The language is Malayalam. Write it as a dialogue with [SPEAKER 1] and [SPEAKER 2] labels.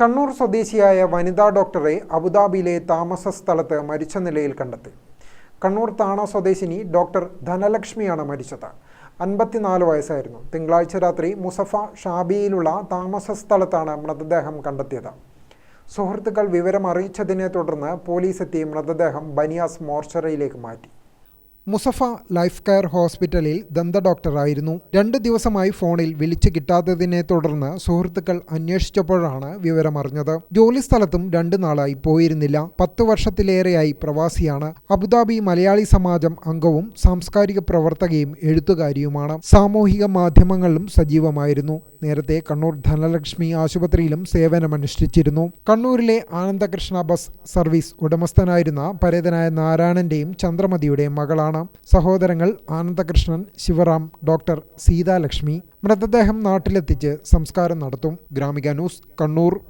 [SPEAKER 1] കണ്ണൂർ സ്വദേശിയായ വനിതാ ഡോക്ടറെ അബുദാബിയിലെ താമസ സ്ഥലത്ത് മരിച്ച നിലയിൽ കണ്ടെത്തി. കണ്ണൂർ താണ സ്വദേശിനി ഡോക്ടർ ധനലക്ഷ്മിയാണ് മരിച്ചത്. അൻപത്തിനാല് വയസ്സായിരുന്നു. തിങ്കളാഴ്ച രാത്രി മുസഫ ഷാബിയിലുള്ള താമസ സ്ഥലത്താണ് മൃതദേഹം കണ്ടെത്തിയത്. സുഹൃത്തുക്കൾ വിവരം അറിയിച്ചതിനെ തുടർന്ന് പോലീസ് എത്തി മൃതദേഹം ബനിയാസ് മോർച്ചറിയിലേക്ക് മാറ്റി. മുസഫ ലൈഫ് കെയർ ഹോസ്പിറ്റലിൽ ദന്ത ഡോക്ടറായിരുന്നു രണ്ട് ദിവസമായി ഫോണിൽ വിളിച്ചു കിട്ടാത്തതിനെ തുടർന്ന് സുഹൃത്തുക്കൾ അന്വേഷിച്ചപ്പോഴാണ് വിവരമറിഞ്ഞത്. ജോലി സ്ഥലത്തും രണ്ടു നാളായി പോയിരുന്നില്ല. പത്ത് വർഷത്തിലേറെയായി പ്രവാസിയാണ്. അബുദാബി മലയാളി സമാജം അംഗവും സാംസ്കാരിക പ്രവർത്തകയും എഴുത്തുകാരിയുമാണ്. സാമൂഹിക മാധ്യമങ്ങളിലും സജീവമായിരുന്നു. നേരത്തെ കണ്ണൂർ ധനലക്ഷ്മി ആശുപത്രിയിലും സേവനമനുഷ്ഠിച്ചിരുന്നു. കണ്ണൂരിലെ ആനന്ദകൃഷ്ണ ബസ് സർവീസ് ഉടമസ്ഥനായിരുന്ന പരേതനായ നാരായണന്റെയും ചന്ദ്രമതിയുടെയും മകളാണ്. സഹോദരങ്ങൾ ആനന്ദകൃഷ്ണൻ ശിവറാം ഡോക്ടർ സീതാലക്ഷ്മി മൃതദേഹം നാട്ടിലെത്തിച്ച് സംസ്കാരം നടത്തും. ഗ്രാമിക ന്യൂസ് കണ്ണൂർ.